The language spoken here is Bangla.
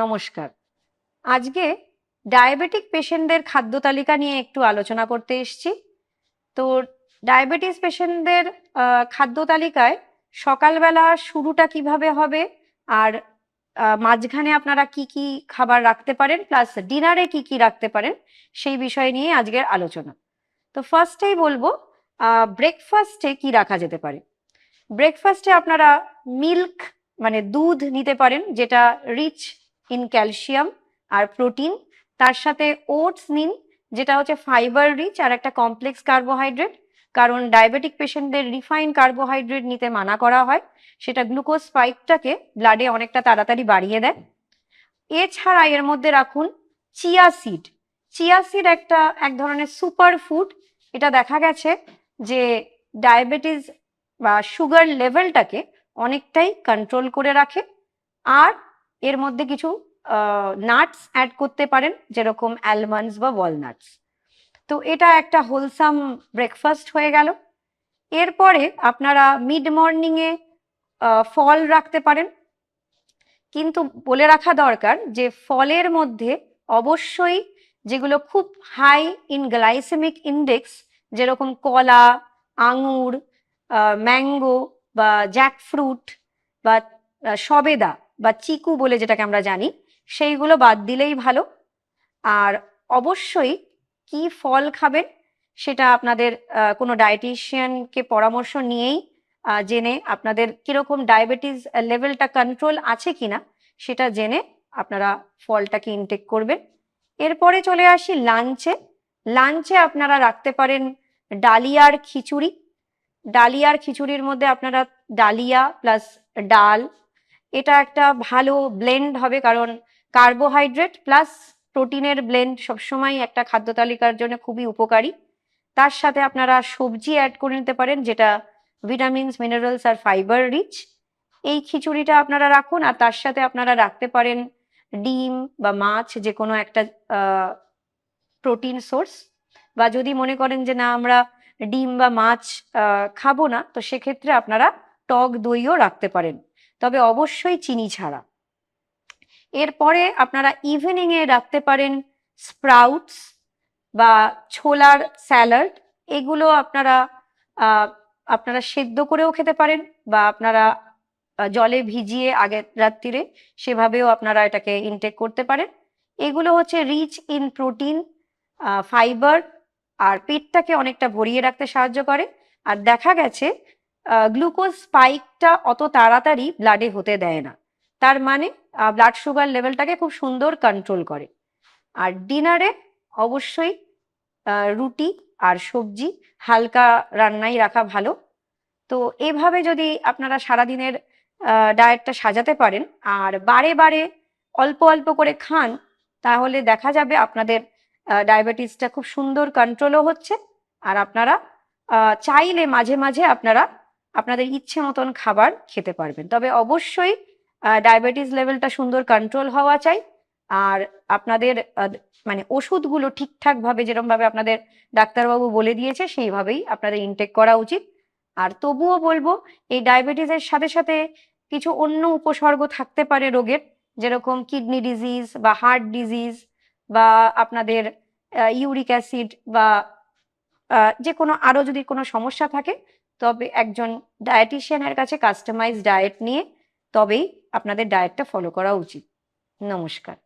নমস্কার। আজকে ডায়াবেটিক পেশেন্টদের খাদ্য তালিকা নিয়ে একটু আলোচনা করতে এসেছি। তো ডায়াবেটিস পেশেন্টদের খাদ্য তালিকায় সকালবেলা শুরুটা কীভাবে হবে? আর মাঝখানে আপনারা কি কি খাবার রাখতে পারেন? প্লাস ডিনারে কি কি রাখতে পারেন? সেই বিষয় নিয়ে আজকের আলোচনা। তো ফার্স্টেই বলব ব্রেকফাস্টে কি রাখা যেতে পারে? ব্রেকফাস্টে আপনারা মিল্ক মানে দুধ নিতে পারেন, যেটা রিচ ইন ক্যালসিয়াম আর প্রোটিন তার সাথে ওটস নিন, যেটা হচ্ছে ফাইবার রিচ আর একটা কমপ্লেক্স কার্বোহাইড্রেট কারণ ডায়াবেটিক পেশেন্টদের রিফাইন কার্বোহাইড্রেট নিতে মানা করা হয়, সেটা গ্লুকোজ স্পাইকটাকে ব্লাডে অনেকটা তাড়াতাড়ি বাড়িয়ে দেয়। এছাড়া এর মধ্যে রাখুন চিয়া সিড চিয়া সিড একটা, এক ধরনের সুপার ফুড এটা দেখা গেছে যে ডায়াবেটিস বা সুগার লেভেলটাকে অনেকটাই কন্ট্রোল করে রাখে, আর এর মধ্যে কিছু নাটস অ্যাড করতে পারেন, যেরকম অ্যালমন্ডস বা ওয়ালনাটস তো এটা একটা হোলসাম ব্রেকফাস্ট হয়ে গেল। এরপরে আপনারা মিড মর্নিংয়ে ফল রাখতে পারেন। কিন্তু বলে রাখা দরকার যে, ফলের মধ্যে অবশ্যই যেগুলো খুব হাই ইন গ্লাইসেমিক ইন্ডেক্স যেরকম কলা, আঙুর ম্যাঙ্গো বা জ্যাকফ্রুট বা সবেদা বা চিকু বলে যেটাকে আমরা জানি, সেইগুলো বাদ দিলেই ভালো। আর অবশ্যই কি ফল খাবেন সেটা আপনাদের কোনো ডায়েটিশিয়ানকে পরামর্শ নিয়েই জেনে আপনাদের কীরকম ডায়াবেটিস লেভেলটা কন্ট্রোল আছে কিনা সেটা জেনে আপনারা ফলটাকে ইনটেক করবেন। এরপরে চলে আসি লাঞ্চে লাঞ্চে আপনারা রাখতে পারেন ডালিয়ার খিচুড়ি। ডালিয়ার খিচুড়ির মধ্যে আপনারা ডালিয়া প্লাস ডাল এটা একটা ভালো ব্লেন্ড হবে, কারণ কার্বোহাইড্রেট প্লাস প্রোটিনের ব্লেন্ড সবসময় একটা খাদ্য তালিকার জন্য খুবই উপকারী। তার সাথে আপনারা সবজি অ্যাড করে নিতে পারেন, যেটা ভিটামিনস মিনারেলস আর ফাইবার রিচ এই খিচুড়িটা আপনারা রাখুন, আর তার সাথে আপনারা রাখতে পারেন ডিম বা মাছ যে কোনো একটা প্রোটিন সোর্স বা যদি মনে করেন যে, না, আমরা ডিম বা মাছ খাব না, তো সেক্ষেত্রে আপনারা টক দইও রাখতে পারেন। তবে অবশ্যই চিনি ছাড়া। এরপরে আপনারা ইভিনিং এ রাখতে পারেন স্প্রাউটস বা ছোলার স্যালাড এগুলো আপনারা আপনারা সেদ্ধ করেও খেতে পারেন বা আপনারা জলে ভিজিয়ে আগের রাত্রিরে সেভাবেও আপনারা এটাকে ইনটেক করতে পারেন। এগুলো হচ্ছে রিচ ইন প্রোটিন ফাইবার আর পেটটাকে অনেকটা ভরিয়ে রাখতে সাহায্য করে। আর দেখা গেছে গ্লুকোজ স্পাইকটা অত তাড়াতাড়ি ব্লাডে হতে দেয় না। তার মানে ব্লাড সুগার লেভেলটাকে খুব সুন্দর কন্ট্রোল করে। আর ডিনারে অবশ্যই রুটি আর সবজি হালকা রান্নাই রাখা ভালো। তো এভাবে যদি আপনারা সারাদিনের ডায়েটটা সাজাতে পারেন আর বারে বারে অল্প অল্প করে খান, তাহলে দেখা যাবে আপনাদের ডায়াবেটিসটা খুব সুন্দর কন্ট্রোলও হচ্ছে। আর আপনারা চাইলে মাঝে মাঝে আপনারা আপনাদের ইচ্ছে মতন খাবার খেতে পারবেন। তবে অবশ্যই ডায়াবেটিস লেভেলটা সুন্দর কন্ট্রোল হওয়া চাই। আর আপনাদের মানে ওষুধগুলো ঠিকঠাক ভাবে যেরকম ভাবে আপনাদের ডাক্তারবাবু বলে দিয়েছে, সেইভাবেই আপনাদের ইনটেক করা উচিত। আর তবুও বলব, এই ডায়াবেটিসের সাথে সাথে কিছু অন্য উপসর্গ থাকতে পারে রোগের, যেরকম কিডনি ডিজিজ বা হার্ট ডিজিজ বা আপনাদের ইউরিক অ্যাসিড বা যে কোনো আরও যদি কোনো সমস্যা থাকে তবে একজন ডায়েটিশিয়ানের কাছে কাস্টমাইজ ডায়েট নিয়ে তবেই আপনাদের ডায়েটটা ফলো করা উচিত। নমস্কার।